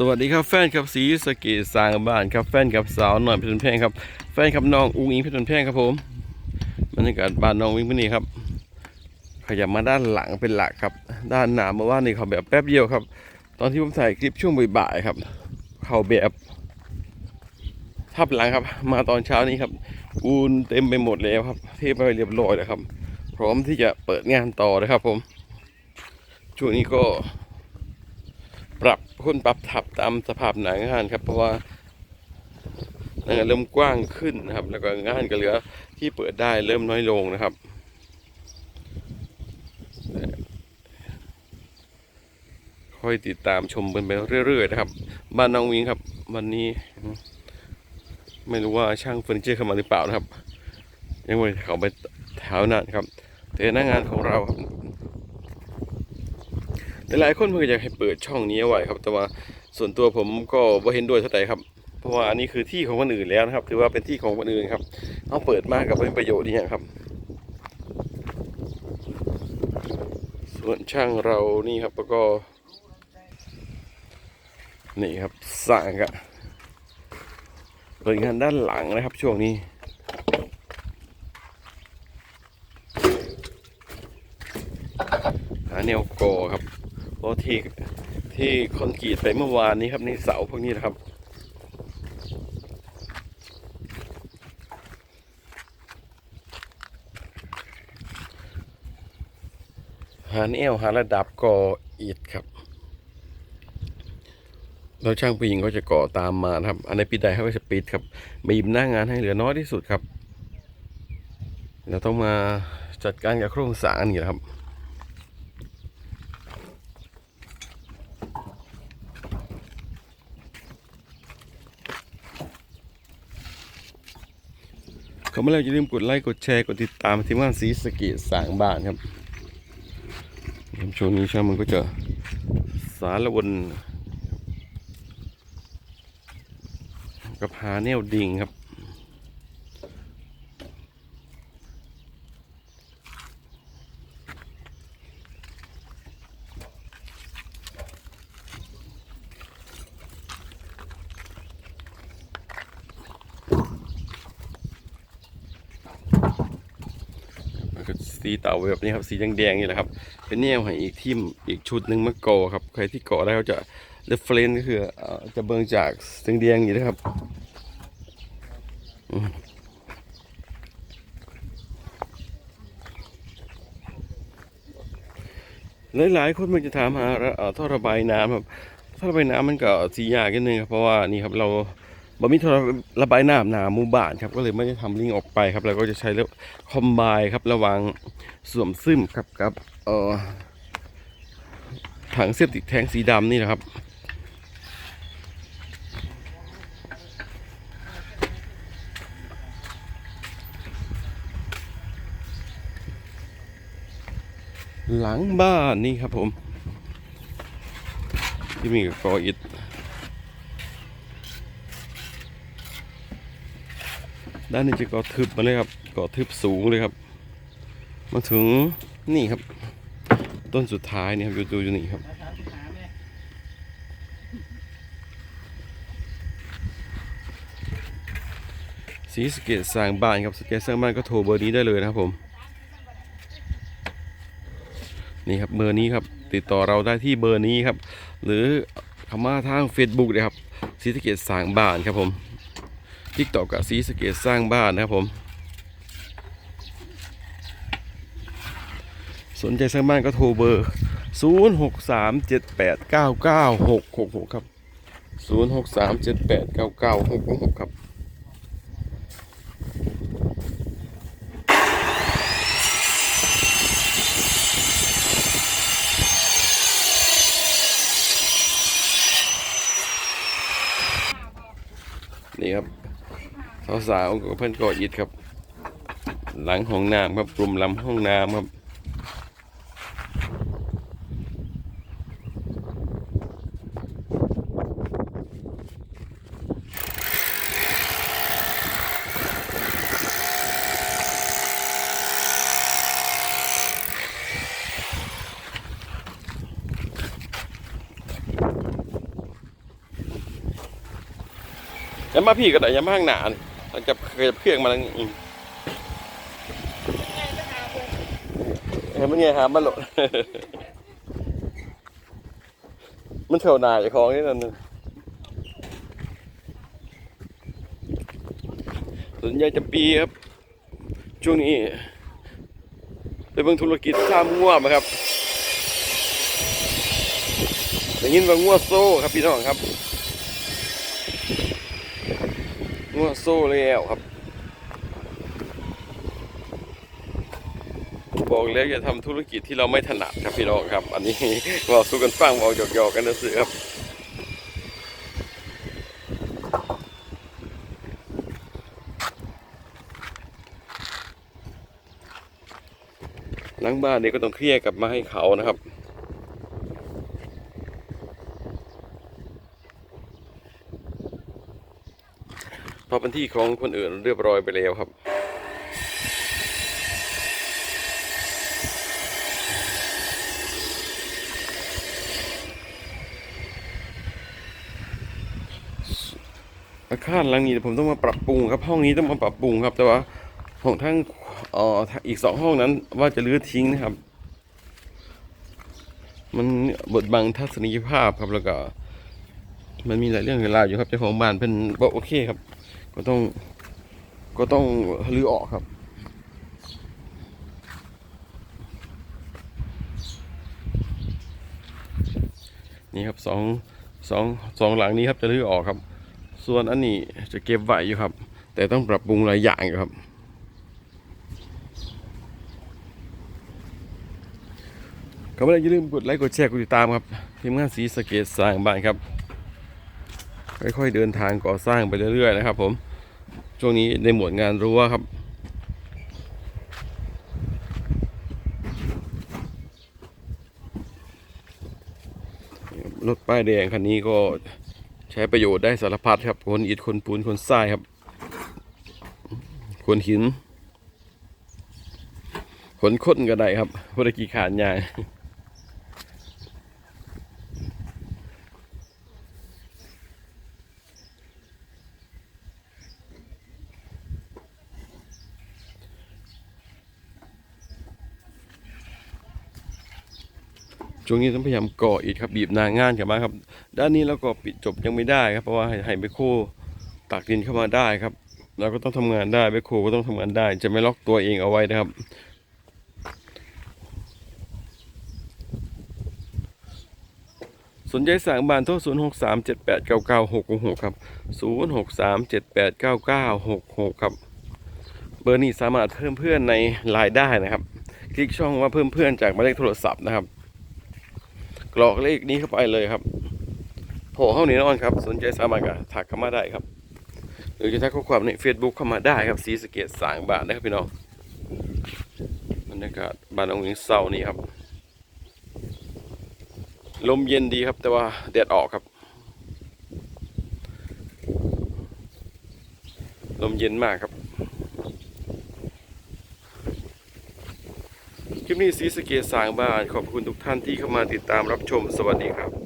สวัสดีครับแฟนครับสีสเกตสร้างบ้านครับแฟนกับสาวหน่อยเพชรเพลงครับแฟนครับน้องอุ้งอิงเพชรเพลงครับผมบรรยากาศบ้านน้องอุ้งอิงวันนี้ครับ ขยับมาด้านหลังเป็นหลักครับ ด้านหน้าเมื่อวานนี้เขาแบบแป๊บเดียวครับ ตอนที่ผมถ่ายคลิปช่วงบ่ายๆครับ เขาแบบทับหลังครับ มาตอนเช้านี้ครับปูนเต็มไปหมดแล้วครับ เทไปเรียบร้อยแล้วครับ พร้อมที่จะเปิดงานต่อนะครับผมช่วงนี้ก็ ปรับคนปรับทับตามสภาพหนังงานครับ เพราะว่าหนังานเริ่มกว้างขึ้นนะครับ แล้วก็งานก็เหลือที่เปิดได้เริ่มน้อยลงนะครับค่อยติดตามชมกันไปเรื่อยๆนะครับ บ้านน้องวิงครับ วันนี้ ไม่รู้ว่าช่างเฟอร์นิเจอร์เข้ามาหรือเปล่านะครับ ยังไม่เขาไปแถวนั้นครับแต่หน้างานของเราครับ หลายๆคนเพิ่งอยากให้เปิดช่องนี้เอาไว้ครับ แต่ว่าส่วนตัวผมก็บ่เห็นด้วยเท่าไหร่ครับ เพราะว่าอันนี้คือที่ของคนอื่นแล้วนะครับ ถือว่าเป็นที่ของคนอื่นครับเอาเปิดมากกับเป็นประโยชน์นี่ครับ ส่วนช่างเรานี่ครับแล้วก็นี่ครับสร้างอะเปิดงานด้านหลังนะครับช่วงนี้หาแนวกอครับ เพราะที่ที่คอนกรีตไปเมื่อวานนี้ครับนี่เสาพวกนี้นะครับ หาแนวหาระดับก่ออิฐครับแล้วช่างผู้หญิงก็จะก่อตามมานะครับ อันในปิดใดเขาก็จะปิดครับบีบหน้างานให้เหลือน้อยที่สุดครับเราต้องมาจัดการกับโครงสร้างนี่แหละครับ เขามาแล้วอย่าลืมกดไลค์กดแชร์กดติดตามทีมงานสีสเกตสางบ้านครับช่วงนี้ช่างมันก็จะสารวนกับหาแนวดิ่งครับ สีเต่าแบบนี้ครับสีแดงๆนี่แหละครับเป็นแนวให้อีกทีมอีกชุดหนึ่งมาก่อครับใครที่ก่อได้เขาจะเรฟเฟรนก็คือจะเบิ่งจากสีแดงๆอย่นี้นะครับหลายๆคนมันจะถามหาท่อระบายน้ำครับท่อระบายน้ำมันก็สียากนิดนึงครับเพราะว่านี่ครับเรา บ่มีท่อระบายน้ำหนาหมู่บ้านครับก็เลยไม่ได้ทำลิงออกไปครับ แล้วก็จะใช้แล้วคอมไบครับระวังสวมซึมครับกับเอ่อถังเซปติกแทงสีดำนี่นะครับหลังบ้านนี่ครับผม ที่มีกออิฐ ด้านนี้จะก่อทึบมาเลยครับเก่อทึบสูงเลยครับ มาถึงนี่ครับ ต้นสุดท้ายนี่ครับอยู่ดูอยู่นี่ครับสีสเกตสร้างบ้านครับสเกตสร้างบ้านก็โทรเบอร์นี้ได้เลยนะครับผม นี่ครับเบอร์นี้ครับ ติดต่อเราได้ที่เบอร์นี้ครับ หรือคำว่าทาง Facebook เลยครับสีสเกตสร้างบ้านครับผม ทิกตอกกับสีสเกตสร้างบ้านนะครับผม สนใจสร้างบ้านก็โทรเบอร์ 0 6 3 7 8 9 9 6 6 6 ครับ 0 6 3 7 8 9 9 6 6 6 ครับ สาวกับเพื่อนก่ออิดครับ หลังห้องน้ำครับกลุ่มลำห้องน้ำครับยามาพี่ก็ได้ยามาห้างหน้านี่ เราจะเคยเพื่องมาแล้วนี่เห็นมันไงหามันหลดมันเท่าหนาจะของนี่นั่นสวนยาจำปีครับ ช่วงนี้ไปเบิ่งธุรกิจข้ามง่วมครับได้ยินว่าง่วโซ่ครับพี่น้องครับ งัวโซ่แล้วครับ บอกแล้วอย่าทำธุรกิจที่เราไม่ถนัดครับพี่น้องครับ อันนี้บอกสู้กันฟังบอกหยอกๆกันนะสิครับหลังบ้านเนี่ยก็ต้องเคลียร์กลับมาให้เขานะครับ พราะเป็นที่ของคนอื่นเรียบร้อยไปแล้วครับอาคารหลังนี้ผมต้องมาปรับปรุงครับห้องนี้ต้องมาปรับปรุงครับ แต่ว่าของทั้งอ่ออีกสองห้องนั้นว่าจะรื้อทิ้งนะครับ มันบดบังทัศนียภาพครับแล้วก็ มันมีหลายเรื่องเหลายราอยู่ครับเจ้าของบ้านเป็นบอกโอเคครับ ก็ต้องก็ต้องรื้อออกครับ นี่ครับสองสองสองหลังนี้ครับจะรื้อออกครับ ส่วนอันนี้จะเก็บไว้อยู่ครับ แต่ต้องปรับปรุงหลายอย่างอยู่ครับก็ไม่ได้อย่าลืมกดไลค์กดแชร์กดติดตามครับทีมงานสีสะเกตสร้างบ้านครับ ค่อยๆเดินทางก่อสร้างไปเรื่อยๆนะครับ ผม ช่วงนี้ในหมวดงานรั้วครับรถป้ายแดงคันนี้ก็ใช้ประโยชน์ได้สารพัดครับคนอิฐคนปูนคนทรายครับคนหินคนค้นก็ได้ครับพอได้กี่ขานยาง ช่วงนี้ต้องพยายามก่ออิฐครับบีบนางงานกันมาครับ ด้านนี้เราก็ปิดจบยังไม่ได้ครับ เพราะว่าให้ไบโคตักดินเข้ามาได้ครับเราก็ต้องทำงานได้ไบโคก็ต้องทำงานได้ จะไม่ล็อกตัวเองเอาไว้นะครับสนใจสั่งบานโทร0 6 3 7 8 9 9 6 6 6 ครับ 0 6 3 7 8 9 9 6 6 ครับ เบอร์นี้สามารถเพิ่มเพื่อนในไลน์ได้นะครับ คลิกช่องว่าเพิ่มเพื่อนจากหมายเลขโทรศัพท์นะครับ กรอกเลขนี้เข้าไปเลยครับโผล่เข้าแน่นอนครับ สนใจสามารถก็ทักเข้ามาได้ครับ หรือจะทักข้อความใน Facebook เข้ามาได้ครับสีสเกตสางบาทนะครับพี่น้องบรรยากาศบ้านองค์หญิงเศร้านี่ครับ ลมเย็นดีครับ แต่ว่าแดดออกครับ ลมเย็นมากครับ คลิปนี้สีสเกตสางบ้านขอบคุณทุกท่านที่เข้ามาติดตามรับชมสวัสดีครับ